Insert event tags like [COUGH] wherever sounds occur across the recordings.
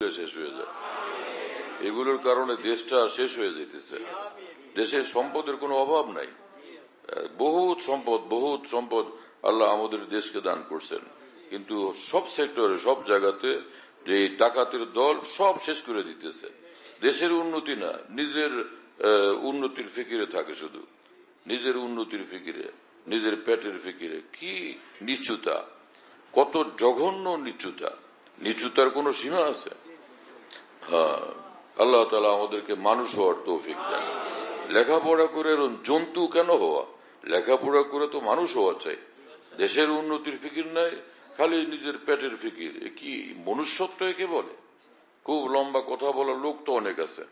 শেষ হয়ে যায়। এগুলোর কারণে দেশটা শেষ হয়ে যেতেছে দেশের সম্পদের কোনো অভাব নাই। বহুত সম্পদ বহুত সম্পদ আল্লাহ আমাদের দেশকে দান করছেন। কিন্তু সব সেক্টরে, সব জায়গাতে যে ডাকাতের দল সব শেষ করে দিতেছে। দেশের উন্নতি না, নিজের উন্নতির ফিকিরে থাকে শুধু। নিজের উন্নতির ফিকিরে, নিজের পেটের ফিকিরে। কি নিচুতা কত জঘন্য নিচুতা নিচুতার কোনো সীমা আছে? আল্লাহ তালা আমাদেরকে মানুষ হওয়ার তৌফিক দেন। লেখাপড়া করে জন্তু কেন হওয়া? লেখাপড়া করে তো মানুষ হওয়া চাই। দেশের উন্নতির ফিকির নাই, খালি নিজের পেটের ফিকির। কি মনুষ্যত্ব একে বলে? খুব লম্বা কথা বলার লোক তো অনেক আছে।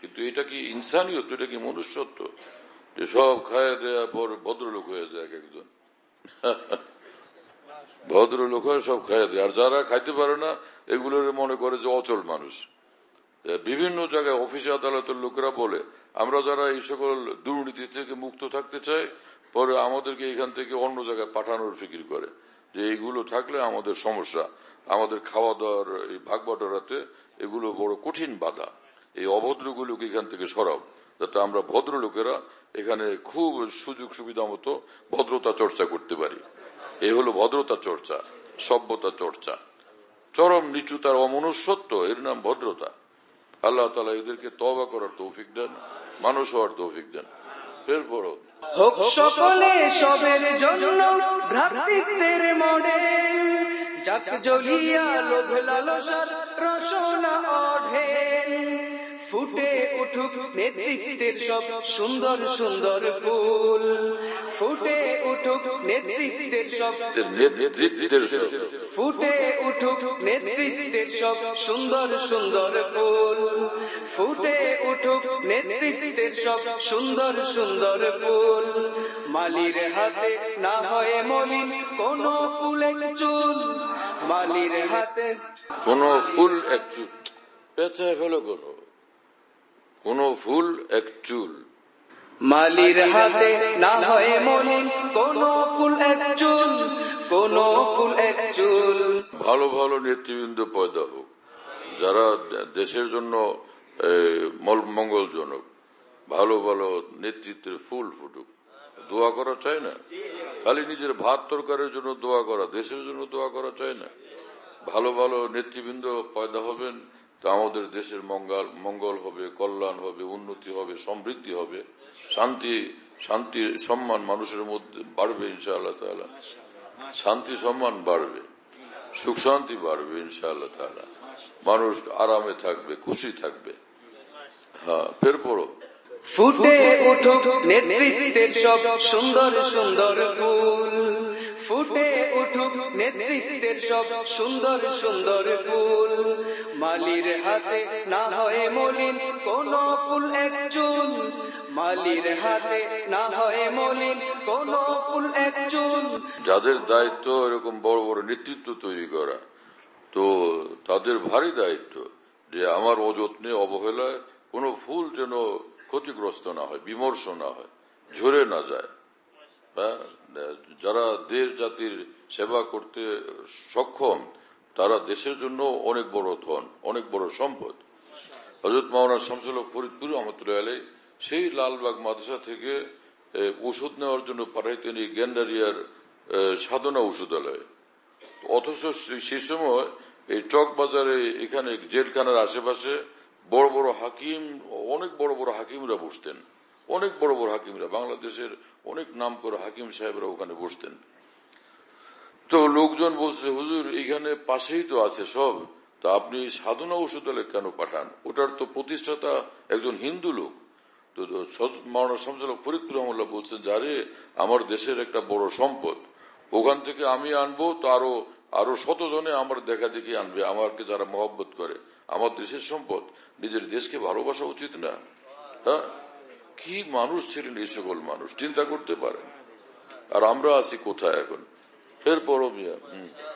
কিন্তু এটা কি ইনসানিয়ত? এটা কি মনুষ্যত্ব? যে সব খায় দেওয়ার পর ভদ্রলোক হয়ে যায় এক একজন। ভদ্রলোক হয়ে সব খাইয়ে দেয়। আর যারা খাইতে পারে না, এগুলোর মনে করে যে অচল মানুষ। বিভিন্ন জায়গায় অফিসে আদালতের লোকেরা বলে, আমরা যারা এই সকল দুর্নীতি থেকে মুক্ত থাকতে চাই, পরে আমাদেরকে এখান থেকে অন্য জায়গায় পাঠানোর ফিকির করে। যে এইগুলো থাকলে আমাদের সমস্যা। আমাদের খাওয়া দাওয়ার এই ভাগ বাটোয়ারাতে এগুলো বড় কঠিন বাধা। এই অভদ্রগুলোকে এখান থেকে সরাও, যাতে আমরা ভদ্র লোকেরা এখানে খুব সুযোগ সুবিধা মতো ভদ্রতা চর্চা করতে পারি। এই হলো ভদ্রতা চর্চা, সভ্যতা চর্চা। চরম নিচুতার অমনুষ্যত্ব, এর নাম ভদ্রতা। আল্লাহ তালা এদেরকে তবা করার তৌফিক দেন, মানুষ হওয়ার তৌফিক দেন। ফের পড়ো। হোক সকলে সবের জন্য ভ্রাতৃত্বের মডেল যাক জ্বলিয়া লোভ লালসার উঠুক নেতৃত্বের সব সুন্দর সুন্দর ফুল। ফুটে উঠুক নেতৃত্বের সব নেতৃত্বের ফুটে উঠুক নেতৃত্বের সব সুন্দর সুন্দর ফুল। ফুটে উঠুক নেতৃত্বের সব সুন্দর সুন্দর ফুল। মালির হাতে না হয় মলিন কোন ফুলের চুল। মালির হাতে কোন ফুল এক চুল। পেঁচায় ফেলো কোন। কোন ফুল এক চুল। মালির হাতে না হয় মলিন কোন ফুল এক চুল কোন ফুল এক চুল। ভালো ভালো নেতৃবৃন্দ পয়দা হোক যারা দেশের জন্য মঙ্গলজনক ভালো ভালো নেতৃত্বের ফুল ফুটুক। দোয়া করা চাই না। খালি নিজের ভাত তরকারের জন্য দোয়া করা দেশের জন্য দোয়া করা চাই না। ভালো ভালো নেতৃবৃন্দ পয়দা হবেন তা আমাদের দেশের মঙ্গল মঙ্গল হবে, কল্যাণ হবে, উন্নতি হবে, সমৃদ্ধি হবে। শান্তি শান্তি, সম্মান মানুষের মধ্যে বাড়বে ইনশাআল্লাহ তাআলা। শান্তি, সম্মান বাড়বে। সুখ, শান্তি বাড়বে ইনশাআল্লাহ তাআলা। মানুষ আরামে থাকবে, খুশি থাকবে। হ্যাঁ ফের পড়ো। ফুটে উঠুক নেতৃত্বের সব সুন্দর সুন্দর ফুল। ফুটে উঠুক নেতৃত্বের সব সুন্দর সুন্দর ফুল। মালির হাতে না হয় মলিন কোন ফুল এক চুল মালির হাতে না হয় মলিন কোন ফুল এক চুল যাদের দায়িত্ব এরকম বড় বড় নেতৃত্ব তৈরি করা, তো তাদের ভারী দায়িত্ব যে আমার অযত্নে অবহেলায় কোনো ফুল যেন ক্ষতিগ্রস্ত না হয়, বিমর্ষ না হয়, ঝরে না যায়। যারা দেশ জাতির সেবা করতে সক্ষম, তারা দেশের জন্য অনেক বড় ধন, অনেক বড় সম্পদ। হজরত মাওলানা শামসুল ফরিদপুর রহমতুল্লাহ আলাই সেই লালবাগ মাদ্রাসা থেকে ওষুধ নেওয়ার জন্য পাঠাইতেন এই গ্যান্ডারিয়ার সাধনা ওষুধালয়ে অথচ সে সময় এই চক বাজারে এখানে জেলখানার আশেপাশে বড় বড় হাকিম, অনেক বড় বড় হাকিমরা বসতেন। অনেক বড় বড় হাকিমরা, বাংলাদেশের অনেক নাম করে হাকিম সাহেবরা ওখানে বসতেন। তো লোকজন বলছে, হুজুর এখানে পাশেই তো আছে সব। তা আপনি সাধনা ওষুধালয় কেন পাঠান? ওটার তো প্রতিষ্ঠাতা একজন হিন্দু লোক। তো তো সজ- মাওলানা শামসুল ফরিদপুর রহমুল্লাহ বলছেন যারে আমার দেশের একটা বড় সম্পদ। ওখান থেকে আমি আনব, তো আরও আরও শতজনে আমার দেখা দেখি আনবে, আমাকে যারা মহব্বত করে। আমার দেশের সম্পদ। নিজের দেশকে ভালোবাসা উচিত না। হ্যাঁ? কি মানুষ ছিলেন এই সকল মানুষ? চিন্তা করতে পারেন। আর আমরা আছি কোথায় এখন? ফের পড়ো মিয়া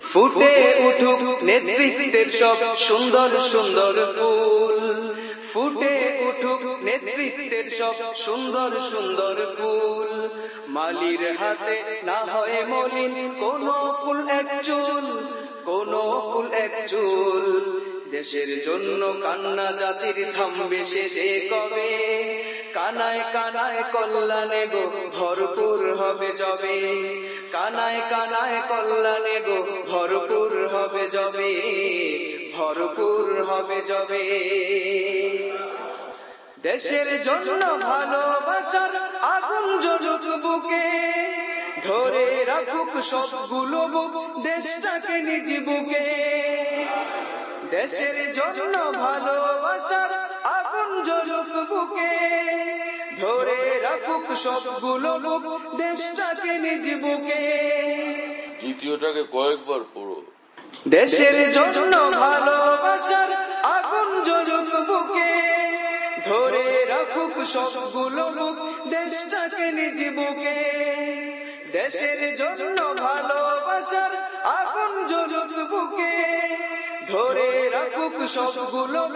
ফুটে উঠুক নেতৃত্বের সব সুন্দর সুন্দর ফুল। ফুটে উঠুক নেতৃত্বের সব সুন্দর সুন্দর ফুল। মালির হাতে না হয় মলিন কোন ফুল এক চুল কোন ফুল এক চুল। দেশের জন্য কান্না জাতির থামবে সে যে কবে কানায় কানায় কল্যাণে গো, ভরপুর হবে যবে। কানায় কানায় কল্যাণে গো, ভরপুর হবে যবে। ভরপুর হবে যবে। দেশের জন্য ভালোবাসার আগুন জ্বলুক বুকে। ধরে রাখুক সবগুলো দেশটাকে নিজ বুকে। দেশের জন্য ভালোবাসার জ্বলুক বুকে ধরে রাখুক সবগুলো বুক দেশটাকে নিজ বুকে। দ্বিতীয়টাকে কয়েকবার পড়ো। দেশের জন্য ভালোবাসার আগুন জ্বলুক বুকে ধরে রাখুক সবগুলো লোক দেশটাকে নিজ বুকে। দেশের জন্য ভালোবাসার আগুন জ্বলুক বুকে ধরে রাখুক সবগুলো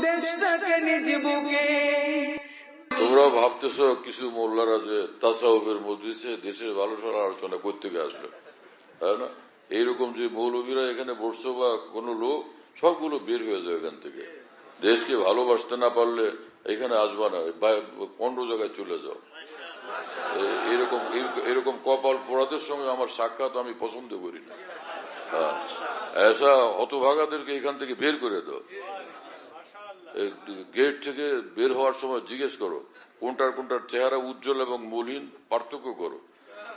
দেশটাকে নিজ বুকে। তোমরা ভাবতেছো কিছু মোল্লারা যে তাসাউফের মধ্যে দেশের ভালো সারা আলোচনা করতে আসবে তাই না? এইরকম যে মৌলবীরা এখানে বসছো বা কোনো লোক, সবগুলো বের হয়ে যায় এখান থেকে। দেশকে ভালোবাসতে না পারলে এখানে আসবা না অন্য জায়গায় চলে যাও। এরকম- এরকম কপাল পোড়াদের সঙ্গে আমার সাক্ষাৎ আমি পছন্দ করি না। হ্যাঁ। এসা হতভাগাদেরকে এখান থেকে বের করে দাও। গেট থেকে বের হওয়ার সময় জিজ্ঞেস করো, কোনটার কোনটার চেহারা উজ্জ্বল এবং মলিন পার্থক্য করো।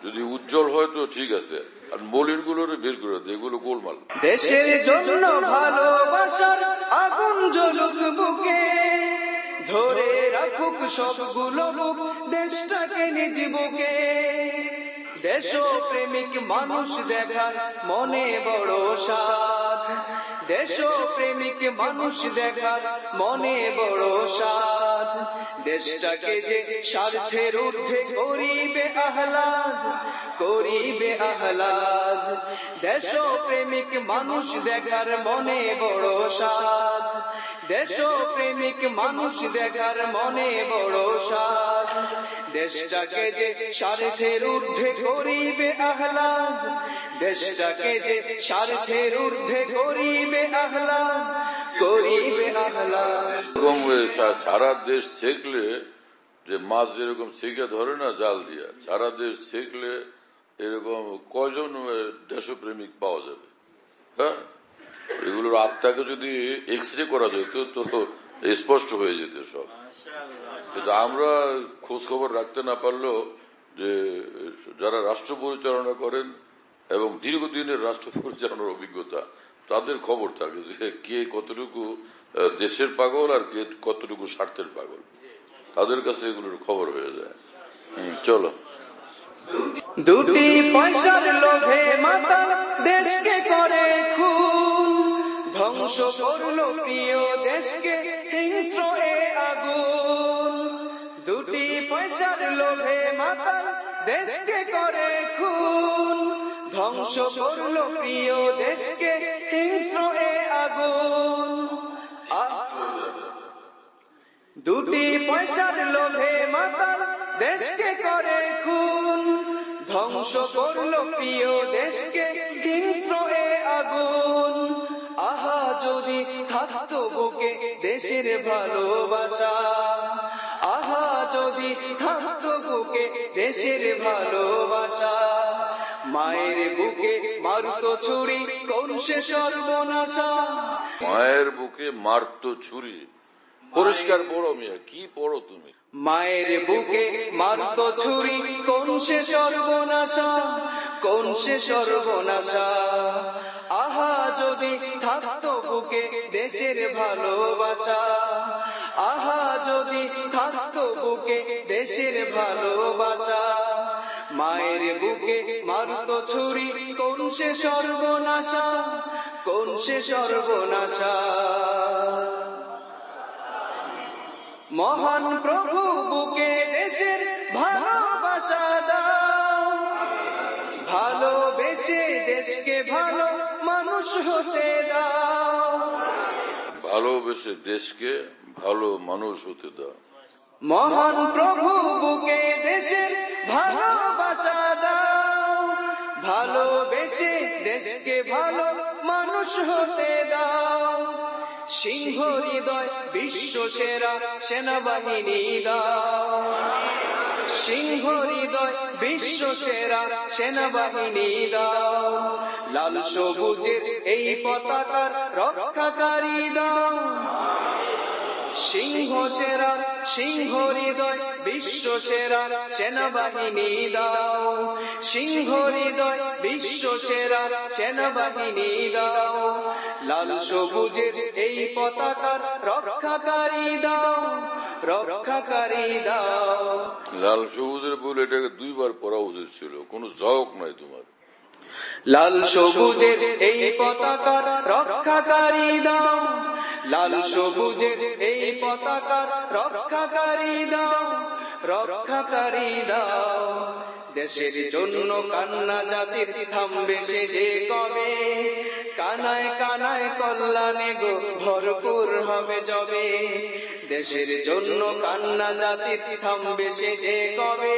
যদি উজ্জ্বল হয় তো ঠিক আছে, আর মলিনগুলোর বের করে দাও, এগুলো গোলমাল। দেশের জন্য ভালোবাসার আগুন জ্বলুক বুকে। ধরে রাখুক সবগুলো দেশটাকে নিজ বুকে। দেশ প্রেমিক মানুষ দেখার মনে বড় সাধ দেশ প্রেমিক মানুষ দেখার মনে বড় সাধ দেশটাকে যে স্বার্থের ঊর্ধ্বে করিবে আহ্লাদ করিবে আহ্লাদ। দেশ প্রেমিক মানুষ দেখার মনে বড় সাধ দেশ প্রেমিক মানুষ দেখার মনে বড় সাধ দেশটাকে যে স্বার্থের ঊর্ধ্বে করিবে আহ্লাদ, দেশটাকে যে স্বার্থের ঊর্ধ্বে করিবে আহ্লাদ। করিবে এ সারা দেশ ছেকলে যে মাছ যেরকম ছেকে ধরে না জাল দিয়া, সারা দেশ ছেকলে এরকম কজন দেশপ্রেমিক পাওয়া যাবে? হ্যাঁ? এগুলোর আত্মাকে যদি এক্স রে করা যেত তো স্পষ্ট হয়ে যেত সব। কিন্তু আমরা খোঁজ খবর রাখতে না পারলেও যে, যারা রাষ্ট্র পরিচালনা করেন এবং দীর্ঘদিনের রাষ্ট্র পরিচালনার অভিজ্ঞতা, তাদের খবর থাকে যে, কে কতটুকু দেশের পাগল আর কে কতটুকু স্বার্থের পাগল। তাদের কাছে এগুলোর খবর হয়ে যায়। চলো। দুটি পয়সার লোভে মাতা দেশকে করে ধ্বংস করল প্রিয় দেশকে হিংস্র এ আগুন। দুটি পয়সার লোভে মাতা দেশকে করে খুন। ধ্বংস করল প্রিয় দেশকে হিংস্র এ আগুন। দুটি পয়সার লোভে মাতাল দেশকে করে খুন। ধ্বংস করল প্রিয় দেশকে হিংস্র এ আগুন। থাকতো বুকে দেশের ভালোবাসা। আহা যদি থাকতো বুকে দেশের ভালোবাসা। মায়ের বুকে মারুতো ছুরি কোন সে সর্বনাশা? মায়ের বুকে মারতো ছুরি। পরিষ্কার পড়ো মিয়া কি পড়ো তুমি? মায়ের বুকে মারত ছুরি কোন সে সর্বনাশা? কোন সে সর্বনাশা? আহা যদি থাকতো বুকে দেশের ভালোবাসা, আহা যদি থাকতো বুকে দেশের ভালোবাসা, মায়ের বুকে মারত ছুরি, কোন সে সর্বনাশা, কোন সে সর্বনাশা? মহান প্রভু বুকে দেশের ভালোবেসে দেশকে ভালো মানুষ হতে দাও। ভালোবেসে দেশকে ভালো মানুষ হতে দাও। মহান প্রভু বুকে দেশে ভালোবাসা দাও। ভালোবেসে দেশকে ভালো মানুষ হতে দাও। সিংহ হৃদয় বিশ্ব সেরা সেনাবাহিনী সিংহ হৃদয় বিশ্ব সেরা সেনাবাহিনী দাও। লাল সবুজের এই পতাকার রক্ষাকারী দাও। সিংহ সেরা, সিংহ হৃদয় বিশ্ব সেরা সেনাবাহিনী দাও। সিংহ হৃদয় বিশ্ব সেরা সেনাবাহিনী দাও। লাল সবুজের এই পতাকার রক্ষাকারী দাও রক্ষাকারী দাও। লাল সবুজের বলে এটাকে দুইবার পড়া উচিত ছিল। কোনো জবাব নাই তোমার। লাল সবুজের এই পতাকার রক্ষাকারী দাও লাল সবুজের এই পতাকার রক্ষাকারী দাও রক্ষাকারী দাও। দেশের জন্য কান্না জাতির থামবে সে যে কবে? কানায় কানায় কল্যাণে গো, ভরপুর হবে যবে। দেশের জন্য কান্না জাতির থামবে সে যে কবে?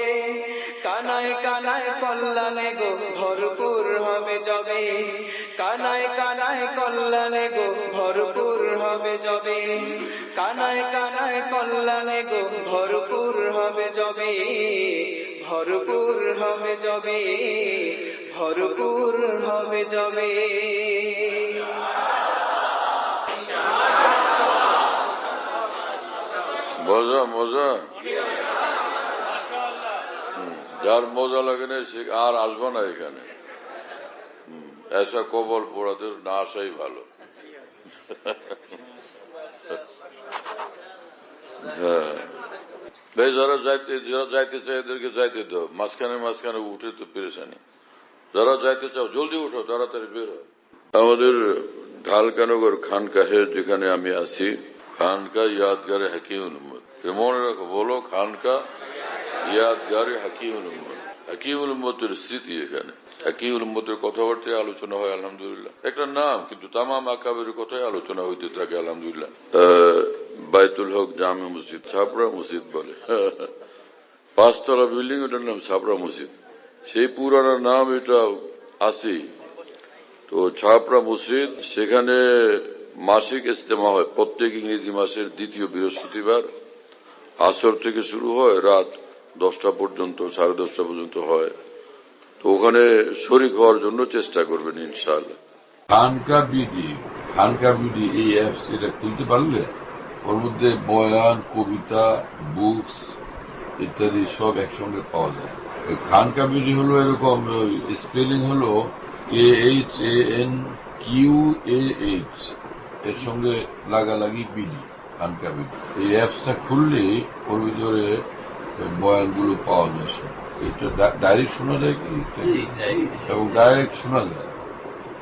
কানায় কানায় কল্যাণে গো, ভরপুর হবে যবে। কানায় কানায় কল্যাণে গো, ভরপুর হবে যবে। কানায় কানায় কল্যাণে গো, ভরপুর হবে যবে। ভরপুর হবে যবে, ভরপুর হবে যবে। মজা মজা। যার মজা লাগে না, সে আর আসবে না এখানে। এসা কবল পোড়াদের না আসাই ভালো। হ্যাঁ। ভাই যারা যাইতে যারা যাইতে চায় এদেরকে যাইতে দাও মাঝখানে মাঝখানে উঠে তো পেরেছানি যারা যাইতে চাও জলদি উঠো তাড়াতাড়ি বের আমাদের ঢালকানগর খানকাহে যেখানে আমি আছি খানকা ইয়াদগারে হাকিম উম্মদ মনে রাখো বলো খানকা ইয়াদগারে হাকিম উম্মদ হাকিমুল উম্মতের স্মৃতি এখানে হাকিমুল উম্মতের কথাবার্তায় আলোচনা হয় আলহামদুলিল্লাহ একটা নাম কিন্তু তামাম আকাবের কথাই আলোচনা হইতে থাকে আলহামদুলিল্লাহ বাইতুল হক জামে মসজিদ ছাপড়া মসজিদ বলে। [LAUGHS] পাঁচতলা বিল্ডিং ওটার নাম ছাপড়া মসজিদ। সেই পুরানো নাম এটা আছেই তো ছাপড়া মসজিদ, সেখানে মাসিক ইস্তেমা হয়। প্রত্যেক ইংরেজি মাসের দ্বিতীয় বৃহস্পতিবার। আসর থেকে শুরু হয়, রাত দশটা পর্যন্ত, সাড়ে দশটা পর্যন্ত হয়। তো ওখানে শরিক হওয়ার জন্য চেষ্টা করবেন ইনশাল্লাহ খানকা বিডি খানকা বিডি এই অ্যাপস এটা খুলতে পারলে? ওর মধ্যে বয়ান কবিতা বুকস ইত্যাদি সব একসঙ্গে পাওয়া যায়। খান বিডি হলো এরকম স্পেলিং হলো A H A N Q A H এর সঙ্গে লাগালাগি বিডি খান বিডি এই অ্যাপসটা খুললে ওর ভিতরে বয়ানগুলো পাওয়া যায় সব। এটা ডাইরেক্ট শোনা যায় কি? এবং ডাইরেক্ট শোনা যায়।